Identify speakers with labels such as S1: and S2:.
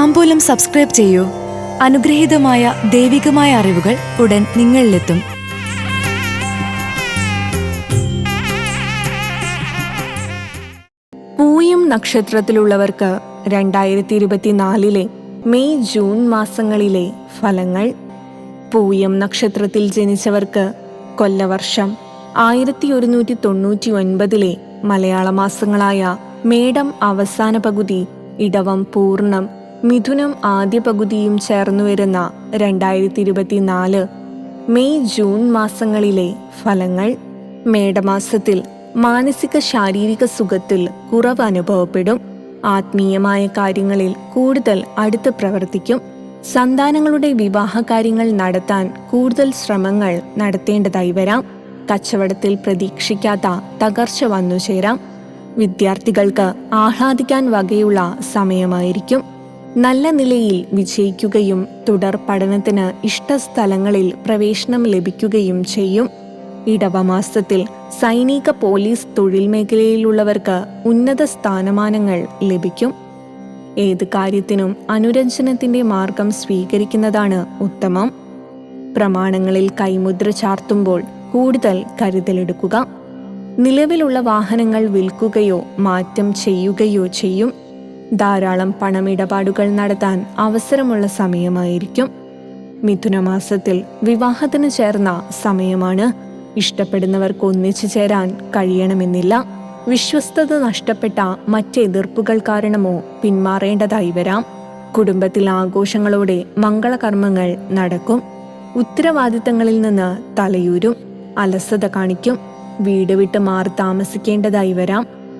S1: താമ്പൂലം subscribe ചെയ്യൂ. അനുഗ്രഹീതമായ ദൈവികമായ അറിവുകൾ ഉടൻ നിങ്ങളിലെത്തും.
S2: പൂയം നക്ഷത്രത്തിലുള്ളവർക്ക് രണ്ടായിരത്തി ഇരുപത്തിനാലിലെ മെയ് ജൂൺ മാസങ്ങളിലെ ഫലങ്ങൾ. പൂയം നക്ഷത്രത്തിൽ ജനിച്ചവർക്ക് കൊല്ലവർഷം ആയിരത്തി ഒരുന്നൂറ്റി തൊണ്ണൂറ്റി ഒൻപതിലെ മലയാള മാസങ്ങളായ മേടം അവസാന പകുതി ഇടവം പൂർണം മിഥുനം ആദ്യ പകുതിയും ചേർന്നു വരുന്ന രണ്ടായിരത്തി ഇരുപത്തിനാല് മെയ് ജൂൺ മാസങ്ങളിലെ ഫലങ്ങൾ മേടമാസത്തിൽ മാനസിക ശാരീരിക സുഖത്തിൽ കുറവ് അനുഭവപ്പെടും. ആത്മീയമായ കാര്യങ്ങളിൽ കൂടുതൽ അടുത്ത് പ്രവർത്തിക്കും. സന്താനങ്ങളുടെ വിവാഹ കാര്യങ്ങൾ നടത്താൻ കൂടുതൽ ശ്രമങ്ങൾ നടത്തേണ്ടതായി വരാം. കച്ചവടത്തിൽ പ്രതീക്ഷിക്കാത്ത തകർച്ച വന്നു ചേരാം വിദ്യാർത്ഥികൾക്ക് ആഹ്ലാദിക്കാൻ വകയുള്ള സമയമായിരിക്കും. നല്ല നിലയിൽ വിജയിക്കുകയും തുടർ പഠനത്തിന് ഇഷ്ടസ്ഥലങ്ങളിൽ പ്രവേശനം ലഭിക്കുകയും ചെയ്യും. ഇടവമാസത്തിൽ സൈനിക പോലീസ് തൊഴിൽ മേഖലയിലുള്ളവർക്ക് ഉന്നത സ്ഥാനമാനങ്ങൾ ലഭിക്കും. ഏത് കാര്യത്തിനും അനുരഞ്ജനത്തിന്റെ മാർഗം സ്വീകരിക്കുന്നതാണ് ഉത്തമം. പ്രമാണങ്ങളിൽ കൈമുദ്ര ചാർത്തുമ്പോൾ കൂടുതൽ കരുതലെടുക്കുക നിലവിലുള്ള വാഹനങ്ങൾ വിൽക്കുകയോ മാറ്റം ചെയ്യുകയോ ചെയ്യും. ധാരാളം പണമിടപാടുകൾ നടത്താൻ അവസരമുള്ള സമയമായിരിക്കും. മിഥുനമാസത്തിൽ വിവാഹത്തിന് ചേർന്ന സമയമാണ്. ഇഷ്ടപ്പെടുന്നവർക്ക് ഒന്നിച്ചു ചേരാൻ കഴിയണമെന്നില്ല. വിശ്വസ്തത നഷ്ടപ്പെട്ട മറ്റ് എതിർപ്പുകൾ കാരണമോ പിന്മാറേണ്ടതായി വരാം. കുടുംബത്തിൽ ആഘോഷങ്ങളോടെ മംഗളകർമ്മങ്ങൾ നടക്കും. ഉത്തരവാദിത്തങ്ങളിൽ നിന്ന് തലയൂരും. അലസത കാണിക്കും. വീട് വിട്ട് മാറി താമസിക്കേണ്ടതായി വരാം.